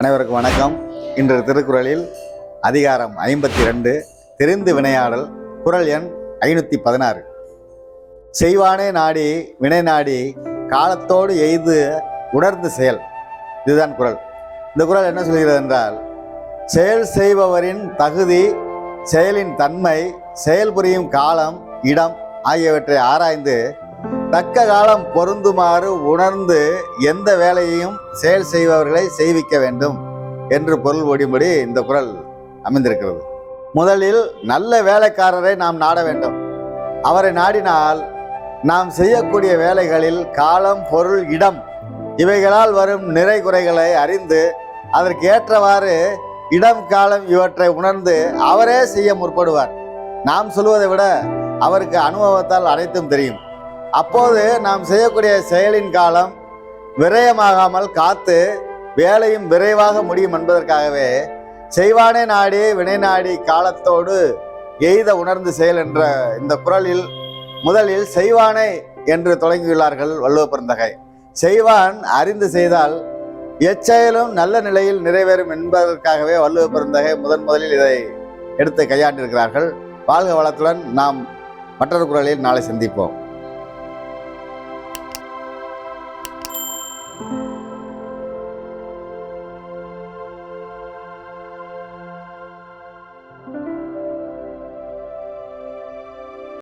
அனைவருக்கும் வணக்கம். இன்று திருக்குறளில் அதிகாரம் ஐம்பத்தி ரெண்டு தெரிந்து வினையாடல் குறள் எண் ஐநூற்றி பதினாறு. செய்வானே நாடி வினை நாடி காலத்தோடு எய்து உணர்ந்து செயல். இதுதான் குறள் இந்த குறள் என்ன சொல்கிறது என்றால் செயல் செய்பவரின் தகுதி செயலின் தன்மை செயல்புரியும் காலம் இடம் ஆகியவற்றை ஆராய்ந்து தக்க காலம் பொருந்துமாறு உணர்ந்து எந்த வேலையையும் செயல் செய்பவர்களை செய்விக்க வேண்டும் என்று பொருள் ஓடியும்படி இந்த குரல் அமைந்திருக்கிறது. முதலில் நல்ல வேலைக்காரரை நாம் நாட வேண்டும். அவரை நாடினால் நாம் செய்யக்கூடிய வேலைகளில் காலம் பொருள் இடம் இவைகளால் வரும் நிறை குறைகளை அறிந்து அதற்கு ஏற்றவாறு இடம் காலம் இவற்றை உணர்ந்து அவரே செய்ய முற்படுவார். நாம் சொல்வதை விட அவருக்கு அனுபவத்தால் அனைத்தும் தெரியும். அப்போது நாம் செய்யக்கூடிய செயலின் காலம் விரயமாகாமல் காத்து வேலையும் விரைவாக முடியும் என்பதற்காகவே செய்வானே நாடி வினை நாடி காலத்தோடு எய்த உணர்ந்து செயல் என்ற இந்த குரலில் முதலில் செய்வானே என்று தொடங்கியுள்ளார்கள் வள்ளுவ பெருந்தகை. செய்வான் அறிந்து செய்தால் எச்செயலும் நல்ல நிலையில் நிறைவேறும் என்பதற்காகவே வள்ளுவ பெருந்தகை முதன் முதலில் இதை எடுத்து கையாண்டிருக்கிறார்கள். வாழ்க வளத்துடன் நாம் மற்றொரு குரலில் நாளை சந்திப்போம். Thank you.